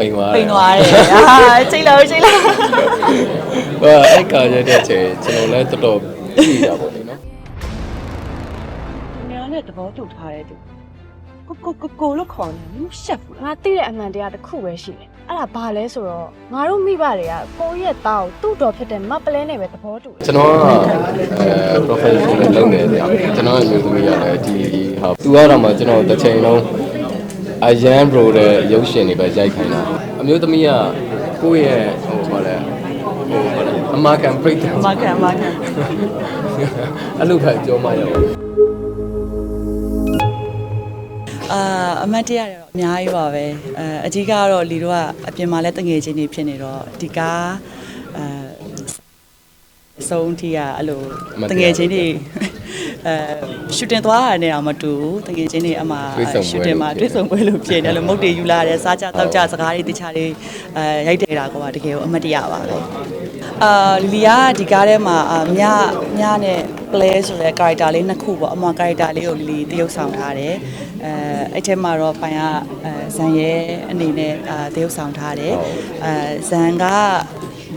ပိန်သွားပိန်သွားတယ်အာချိန်လာချိန်လာဟိုအဲ့ကာရတဲ့အချိန်ကျွန်တော်လည်းတော်တော်ကြည့်တာပေါ့လေနော်နေရာနဲ့သဘောတူထားတဲ့သူကိုကိုကိုကိုလို့ခေါ်နေဘူးရှက်ဘူးလားငါသိတဲ့အမှန်တရားတစ်ခုပဲရှိတယ်အဲ့ဒါဘာလဲဆိုတော့ငါတို့မိဘတွေကကိုယ့်ရဲ့တောက်သူ့တော်ဖြစ်တဲ့မပလဲနဲ့ပဲသဘောတူတယ်ကျွန်တော်ကအဲ professional နဲ့လုပ်နေတယ်ကျွန်တော်ရဲ့မျိုးသမီးရတယ်ဒီဟာသူကတော့မှကျွန်တော်တစ်ချိန်လုံး အရန် bro တဲ့ရုပ်ရှင်တွေပဲရိုက်ခိုင်းတာအမျိုးသမီးကကိုယ့်ရဲ့ဟိုဘာလဲဟိုဘာလဲအမကန်ပြိတ်တယ်မကန်မကန်အဲ့လိုပဲပြောမှရအောင်အာအမတ်တရရတော့အများကြီးပါပဲအဲအကြီးကတော့လီတို့ကအပြင်မှာလည်းတငယ်ချင်းတွေဖြစ်နေတော့ဒီကားအဲအဆုံးထိကအဲ့လိုတငယ်ချင်းတွေ အဲရှူတင်သွားတာနဲ့တော့မတူဘူးတငယ်ချင်းတွေအမှရှူတင်မှာတွေ့ဆုံပွဲလို့ဖြစ်တယ်အဲ့လိုမုတ်တွေယူလာတယ်စားကြတောက်ကြစကားတွေတခြားတွေအဲရိုက်တယ်တာကွာတကယ်ကိုအမတ်တရပါပဲအာလီကဒီကားထဲမှာအမြမြနဲ့ play ဆိုတဲ့ character လေးနှစ်ခုပေါ့အမွာ character လေးကိုလီတရုပ်ဆောင်ထားတယ်အဲအဲ့ထဲမှာတော့ပိုင်ကအဲဇန်ရဲအနေနဲ့အာတရုပ်ဆောင်ထားတယ်အဲဇန်က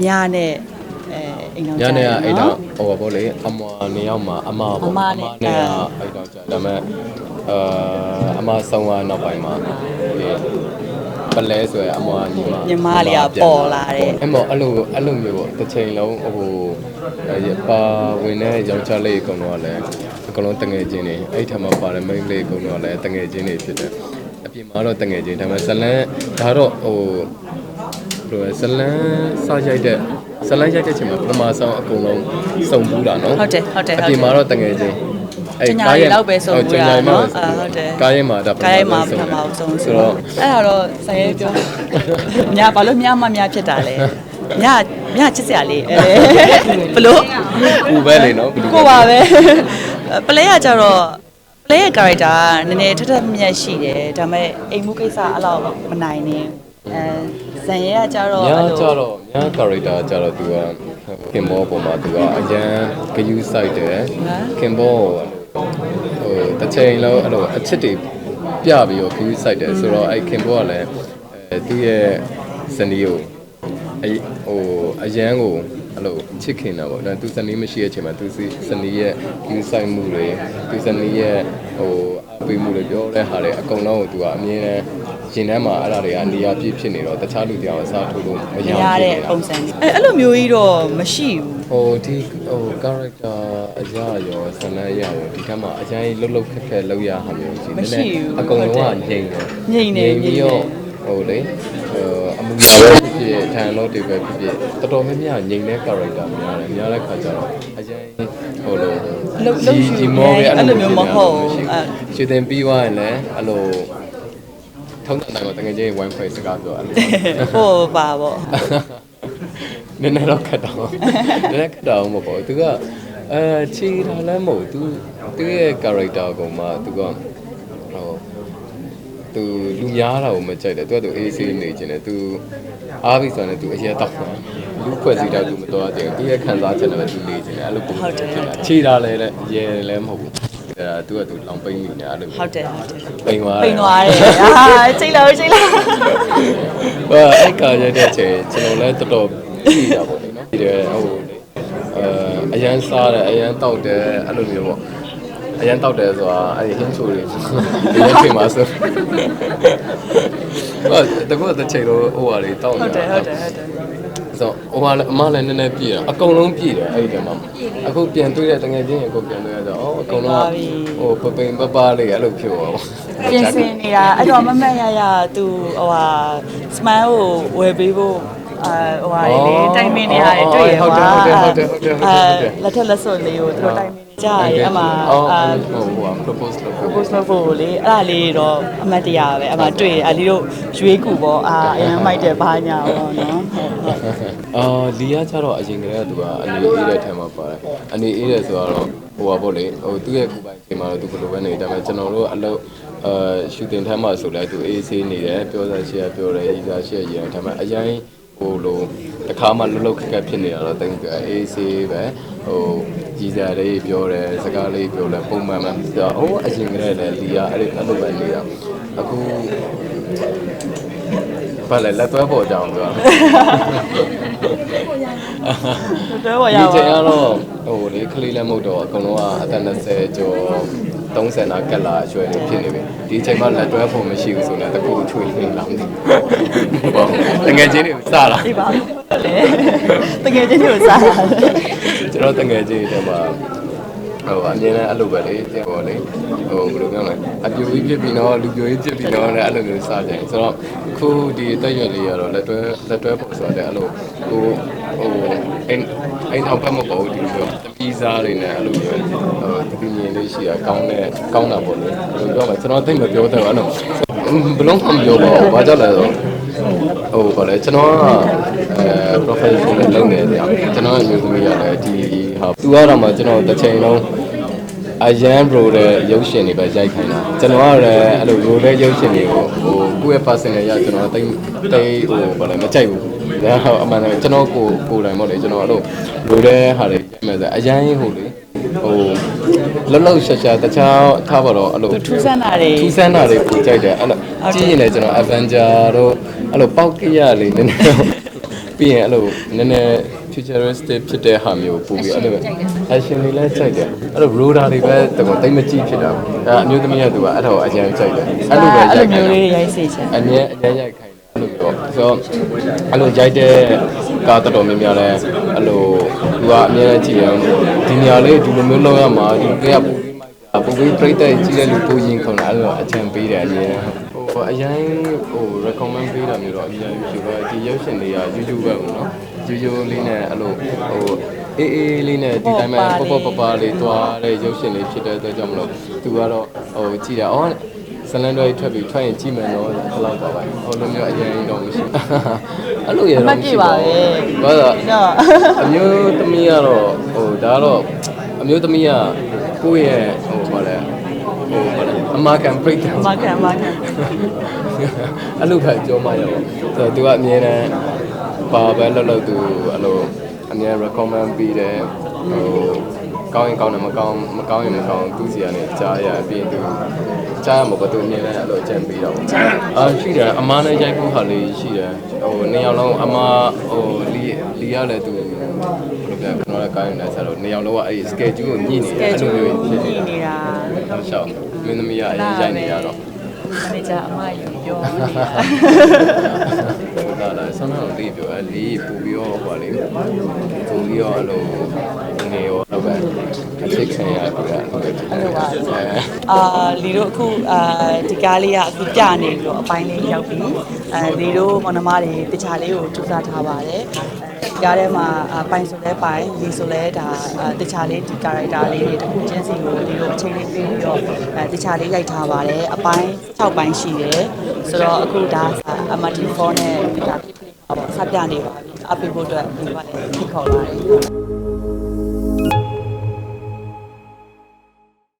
မြနဲ့ အဲအိမ်တော်ညကြနေကတယ်အဲ့နော်တော့ဟိုပါဗောလေအမွာနေရောက်မှာအမပေါ့အမနဲ့နဲ့ကအဲ့တော့ကြာဒါပေမဲ့အာအမဆုံးသွားနောက်ပိုင်းမှာဒီပလဲဆိုရအမွာညီမညီမလေးကပေါ်လာတယ်အဲ့မောအဲ့လိုအဲ့လိုမျိုးပေါ့တစ်ချိန်လုံးဟိုအဲ့ပါဝင်တဲ့ယောက်ျားလေးအကုန်လုံးကလည်းအကုန်လုံးတငယ်ချင်းတွေအဲ့ထက်မှပါတဲ့မိန်းကလေးအကုန်လုံးကလည်းတငယ်ချင်းတွေဖြစ်တယ်အပြင်မှာတော့တငယ်ချင်းဒါပေမဲ့ဇလန်းဒါတော့ဟို ဘယ်လိုလဲဇလန်းစရိုက်တဲ့ ဇလန်းရိုက်တဲ့ချိန်မှာပထမဆုံးအကုန်လုံးစုံဘူးတာနော်ဟုတ်တယ်ဟုတ်တယ်အပြင်မှာတော့တငယ်ချင်းကျညာရီလောက်ပဲစုံဘူးတာကျညာရီမှာနော်အာဟုတ်တယ်ကားရင်မှာဒါကားရိုက်မှာပထမဆုံးဆိုတော့အဲ့ဒါတော့ဆန်ရဲပြောမြဘာလို့မြမမြဖြစ်တာလဲမြမြချစ်စရာလေးအဲဘလို့ပူပဲလေနော်ဘယ်လိုကိုပါပဲပလဲကကြတော့ပလဲရဲ့ character ကနည်းနည်းထက်ထက်မြက်ရှိတယ်ဒါပေမဲ့အိမ်မှုကိစ္စအဲ့လောက်မနိုင်နေ အဲဇန်ရဲကကြတော့ညာအဲ့လိုကြတော့ညာ character ကြတော့သူကခင်ဘောပေါ်မှာသူကအရန်ဂယူးဆိုင်တယ်ခင်ဘောဟိုတစ်ချိန်လုံးအဲ့လိုအချစ်တွေပြပြီးတော့ဂယူးဆိုင်တယ်ဆိုတော့အဲ့ခင်ဘောကလည်းအဲသူ့ရဲ့ဇနီးကိုအဟိုအရန်ကိုအဲ့လိုချစ်ခင်တာပေါ့ဒါသူစနီးမရှိတဲ့အချိန်မှာသူစနီးရဲ့ view site မှုတွေသူစနီးရဲ့ဟိုအပေးမှုတွေပြောတဲ့ဟာတွေအကုန်လုံးကိုသူကအမြင်နဲ့ ရင်ထဲမှာအဲ့ဒါတွေကနေရာပြည့်ဖြစ်နေတော့တခြားလူတရားအစားထိုးလို့မမရရဘူးတဲ့ပုံစံလေးအဲအဲ့လိုမျိုးကြီးတော့မရှိဘူးဟိုဒီဟို character အရာရောဇလန်အရာရောဒီကမှာအရင်လှုပ်လှုပ်ခက်ခက်လောက်ရဟာမျိုးရှိတယ်အကုန်လုံးကငြိမ်တယ်ပြီးတော့ဟိုလေဟိုအမှုရာပဲဖြစ်ဖြစ်ထန်လို့တွေပဲဖြစ်ဖြစ်တော်တော်များများငြိမ်တဲ့ character များတယ်များတဲ့ခါကျတော့အရင်ဟိုလိုလှုပ်လှုပ်ရှူမောပဲအဲ့လိုမျိုးမဟုတ်အဲရှူတင်ပြီးသွားရင်လည်းအဲ့လို ထုံးတဲ့နိုင်မှာတကယ်ကြီးဝိုင်းခွဲစကားပြောအဲ့လိုဟိုပါပေါ့နည်းနည်းတော့ခက်တော့နည်းနည်းခက်တော့မပေါ့သူကအဲချီတာလည်းမဟုတ်သူသူရဲ့ character ကိုမှသူကဟိုသူလူများတာကိုမကြိုက်တယ်သူကသူအေးဆေးနေခြင်းတယ်သူအားပြီးဆိုရင်သူအရက်တော့လူဖွဲ့စည်းတာသူမတော်တယ်သူရဲ့ခံစားချက်နဲ့ပဲသူနေခြင်းတယ်အဲ့လိုပုံစံဖြစ်တာချီတာလည်းရဲလည်းမဟုတ်ဘူး အဲဒါသူကသူလောင်ပိန်းနေတယ်အဲ့လိုဟုတ်တယ်ဟုတ်တယ်ပိန်သွားပိန်သွားတယ်အာချိန်လာချိန်လာဟိုအဲ့ကာရတဲ့ချိန်ကျွန်တော်လည်းတော်တော်ကြည့်တာပေါ့လေနော်ဒီတဲ့ဟိုအဲအရန်စားတယ်အရန်တောက်တယ်အဲ့လိုမျိုးပေါ့အရန်တောက်တယ်ဆိုတာအဲ့ဒီဟင်းချိုတွေဒီရက်ချိန်မှာဆိုဟိုတကောတစ်ချိန်တော့ဟိုဟာတွေတောက်ဟုတ်နေတယ်ဟုတ်တယ်ဟုတ်တယ် ဆိုဟိုဟာလည်းအမလည်းနည်းနည်းပြည့်တယ်အကုန်လုံးပြည့်တယ်အဲ့ဒီတည်းမှာအခုပြန်တွေ့တဲ့တငယ်ချင်းအခုပြန်တွေ့ရတော့အော်အကုန်လုံးဟိုပပိန်ပပလေးအဲ့လိုဖြစ်သွားပါပြင်ဆင်နေတာအဲ့တော့မမတ်ရရသူဟိုဟာ smile ကိုဝယ်ပေးဖို့အာဟိုဟာလေတိုင်မင်နေရတယ်တွေ့ရပါဟုတ်တယ်ဟုတ်တယ်ဟုတ်တယ်ဟုတ်တယ်ဟုတ်တယ်လက်ထက်လက်စွပ်လေးကိုသူတို့တိုင်မင်နေကြရတယ်အမှအော်အာဟိုဟို propose လုပ်ဖို့ post လုပ်ဖို့လေအဲ့ဒါလေးတော့အမှတ်တရပဲအမှတွေ့တယ်အလီတို့ရွေးကူပေါ့အာအရင်မိုက်တယ်ဘာညာပေါ့နော်ဟုတ်ဟုတ် အာလီယာကျတော့အရင်ကတည်းကသူကအနေအေးတဲ့ထဲမှာပါတယ်အနေအေးတဲ့ဆိုတော့ဟိုပါပေါ့လေဟိုသူ့ရဲ့ကိုယ်ပိုင်ချိန်မှာတော့သူဘယ်လိုပဲနေဒါပေမဲ့ကျွန်တော်တို့အလုပ်အာရှူတင်ထဲမှာဆိုလဲသူအေးဆေးနေတယ်ပြောစားရှိရပြောတယ်ရေးစားရှိရရေးတယ်ဒါပေမဲ့အရင်ဟိုလိုတစ်ခါမှလှုပ်လှုပ်ခက်ခက်ဖြစ်နေတာတော့တိတ်ကအေးဆေးပဲဟိုကြီးစားလေးပြောတယ်စကားလေးပြောတယ်ပုံမှန်မှဆိုတော့ဟိုအရင်ကတည်းကလီယာအဲ့ဒီအဲ့လိုပဲနေတာအခု ဘာလဲလက်သွဲပေါ်ကြအောင်ပြောတွဲပေါ်ရဒီပါချိန်ကတော့ဟိုလေခလေးလည်းမဟုတ်တော့အကုန်လုံးကအသက်20ကျော်30နာကက်လာအရွယ်တွေဖြစ်နေပြီဒီချိန်မှာလက်တွဲဖို့မရှိဘူးဆိုတော့တကူချွေနေလာမသိဘူးပေါ့တကယ်ချင်းတွေစလာ ဒီပါလေတကယ်ချင်းကိုစားတာကျွန်တော်တကယ်ချင်းတွေမှာဟိုအမြင်နဲ့အဲ့လိုပဲလေဟိုလေဟိုဘယ်လိုပြောမလဲအပြူကြီးဖြစ်ပြီးတော့လူပြိုကြီးဖြစ်ပြီးတော့လည်းအဲ့လိုမျိုးစကြတယ်ဆိုတော့ ခုဒီအသက်ရွယ်လေးရတော့လက်တွဲလက်တွဲဖို့ဆိုတော့အဲ့လိုဟိုဟိုအိမ်အိမ်အောင်ဖက်မပေါ့ဒီလိုတပီးစားတွေနဲ့အဲ့လိုမျိုးဟိုတပီးမြင်လေးရှိတာကောင်းတဲ့ကောင်းတာပေါ့လေဘယ်လိုပြောမလဲကျွန်တော်သိမပြောတယ်အဲ့လိုဘယ်လုံးမှမပြောပါဘူးဘာကြောင့်လဲဆိုဟိုဘာလဲကျွန်တော်ကအဲ professional လုပ်နေတယ်ကျွန်တော်ရဲ့မျိုးသမီးရတယ်ဒီဟာသူကတော့မှကျွန်တော်တစ်ချိန်လုံး အရန် bro တဲ့ရုပ်ရှင်တွေပဲရိုက်ခိုင်းတာကျွန်တော်ကလည်းအဲ့လို bro တဲ့ရုပ်ရှင်တွေကိုဟိုကိုယ့်ရဲ့ personal ရကျွန်တော်တိတ်တိတ်ဟိုဘာလဲမကြိုက်ဘူးဒါဟိုအမှန်တကယ်ကျွန်တော်ကိုကိုယ်တိုင်ပေါ့လေကျွန်တော်အဲ့လို bro တဲ့ဟာတွေရိုက်မယ်ဆိုအရန်ဟိုလေဟိုလှလှရှာရှာတခြားထားပါတော့အဲ့လိုထူးဆန်းတာတွေထူးဆန်းတာတွေပူကြိုက်တယ်အဲ့လိုကြည့်ရင်လည်းကျွန်တော် Avenger တို့အဲ့လိုပေါက်ကြရလေးနည်းနည်း ပြီးရင်အဲ့လိုနည်းနည်း futuristic ဖြစ်တဲ့ဟာမျိုးပူပြီးအဲ့လို action တွေလည်းကြိုက်တယ်အဲ့လို roller တွေပဲတကောတိတ်မကြည့်ဖြစ်တာအဲ့အမျိုးသမီးကသူကအဲ့ဒါကိုအရင်ကြိုက်တယ်အဲ့လိုပဲအဲ့ရိုလိုက်ခိုမျိုးင်းလေးရိုက်စေချင်အမြဲအမြဲရိုက်ခိုင်းတယ်အဲ့လိုတော့ဆိုတော့အဲ့လိုရိုက်တဲ့ကားတော်တော်များများလဲအဲ့လိုသူကအမြဲတမ်းကြည့်ရင်ဒီနေရာလေးဒီလိုမျိုးလုပ်ရမှာဒီကပူပြီးမိုက်တာပူပြီးပြိတ္တကြီးတဲ့လူပူရင်ခုန်တာအဲ့လိုအချံပေးတယ်အမြဲ ဟိုအရင်ဟို recommend ပေးတာမျိုးတော့အရင်ယူပဲဒီရုပ်ရှင်တွေက YouTube ပဲပေါ့နော် YouTube လေးနဲ့အဲ့လိုဟိုအေးအေးလေးနဲ့ဒီတိုင်းမှာပေါ့ပေါ့ပပလေးသွားတဲ့ရုပ်ရှင်လေးဖြစ်တဲ့အတွက်ကြောင့်မလို့သူကတော့ဟိုကြည့်တာအော်ဇလန်တွေထွက်ပြီးထွက်ရင်ကြည့်မယ်နော်ဘယ်လောက်ပါပါဟိုလိုမျိုးအရင်တော့မရှိအဲ့လိုရတော့မရှိပါဘူးဘာလို့အမျိုးသမီးကတော့ဟိုဒါကတော့အမျိုးသမီးကကိုယ့်ရဲ့ဟိုဘာလဲဟိုဘာလဲ အမကန်ပြိတ်တယ်မကန်မကန်အဲ့လိုပဲကြောမှရပါဆိုတော့သူကအမြဲတမ်းပါပဲလောက်လောက်သူအဲ့လိုအမြဲ recommend ပေးတယ်ဟိုကောင်းရင်ကောင်းတယ်မကောင်းမကောင်းရင်မကောင်းသူစီကနေကြားရပြီးရင်သူကြားရမှာပေါ့သူအမြဲတမ်းအဲ့လိုအကြံပေးတော့အာရှိတယ်အမားနဲ့ရိုက်ဖို့ဟာလေးရှိတယ်ဟိုနှစ်ယောက်လုံးအမားဟိုလီလီရလည်းသူ ဘယ်လိုပြောကျွန်တော်လည်းကောင်းနေတယ်ဆိုတော့နှစ်ယောက်လုံးကအဲ့ဒီ schedule ကိုညှိနေတယ်အဲ့လိုမျိုးဖြစ်နေနေတာနေတာရှောက်မင်းသမီးကအဲ့ရိုက်နေရတော့မန်နေဂျာအမယူပြောနေတာလာလာဆောင်းတော့လေးပြောအဲ့လေးပူပြီးတော့ဟိုလေပူပြီးတော့အဲ့လိုငယ်ရောတော့ပဲအချစ်ခံရပြီးတော့ဟုတ်တယ်အဲ့လိုပါအာလီတို့အခုအာဒီကားလေးကအခုပြနေပြီးတော့အပိုင်းလေးရောက်ပြီအဲလီတို့မနမတွေတခြားလေးကိုထူစားထားပါတယ်ဒီ ကားထဲမှာအပိုင်းဆိုလဲပိုင်းလီဆိုလဲဒါတခြားလေးဒီကာရိုက်တာလေးတွေတစ်ခုချင်းစီကိုလီတို့အချိန်လေးပေးပြီးတော့အဲတခြားလေးရိုက်ထားပါတယ်အပိုင်း6ပိုင်းရှိတယ်ဆိုတော့အခုဒါ MT4 နဲ့ဒီကားဖြစ်ဖြစ်ပါပေါ့ဆက်ပြနေပါပြီအပိဖို့အတွက်ဒီကလည်းဖိတ်ခေါ်လာတယ်